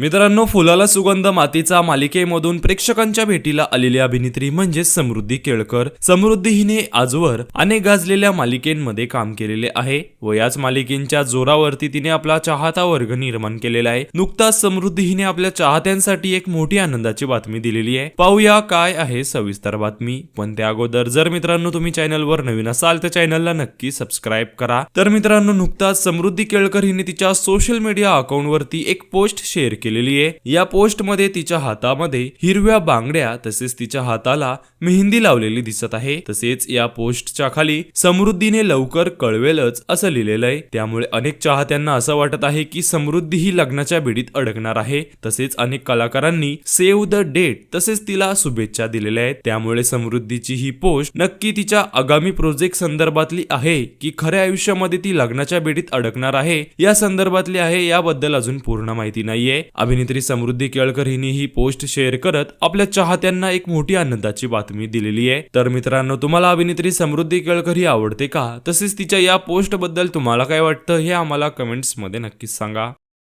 मित्रांनो फुलाला सुगंध मातीचा मालिकेमधून प्रेक्षकांच्या भेटीला आलेली अभिनेत्री म्हणजे समृद्धी केळकर. समृद्धी हिने आजवर अनेक गाजलेल्या मालिकेंमध्ये काम केलेले आहे व याच मालिकेंच्या जोरावरती तिने आपला चाहता वर्ग निर्माण केलेला आहे. नुकताच समृद्धी हिने आपल्या चाहत्यांसाठी एक मोठी आनंदाची बातमी दिलेली आहे. पाहूया काय आहे सविस्तर बातमी. पण त्या अगोदर जर मित्रांनो तुम्ही चॅनलवर नवीन असाल तर चॅनलला नक्की सबस्क्राईब करा. तर मित्रांनो नुकताच समृद्धी केळकर हिने तिच्या सोशल मीडिया अकाउंटवरती एक पोस्ट शेअर केलेली आहे. या पोस्टमध्ये तिच्या हातामध्ये हिरव्या बांगड्या तसेच तिच्या हाताला मेहंदी लावलेली दिसत आहे. तसेच या पोस्टच्या खाली समृद्धीने लवकर कळवेलच असं लिहिलेलं आहे. त्यामुळे अनेक चाहत्यांना असं वाटत आहे की समृद्धी ही लग्नाच्या बेडीत अडकणार आहे. तसेच अनेक कलाकारांनी सेव्ह द डेट तसेच तिला शुभेच्छा दिलेल्या आहेत. त्यामुळे समृद्धीची ही पोस्ट नक्की तिच्या आगामी प्रोजेक्ट संदर्भातली आहे की खऱ्या आयुष्यामध्ये ती लग्नाच्या बेडीत अडकणार आहे? या संदर्भातली आहे याबद्दल अजून पूर्ण माहिती नाहीये. अभिनेत्री समृद्धी केळकर हिने ही पोस्ट शेअर करत आपल्या चाहत्यांना एक मोठी आनंदाची बातमी दिलेली आहे. तर मित्रांनो तुम्हाला अभिनेत्री समृद्धी केळकर ही आवडते का? तसेच तिच्या या पोस्टबद्दल तुम्हाला काय वाटतं हे आम्हाला कमेंट्समध्ये नक्कीच सांगा.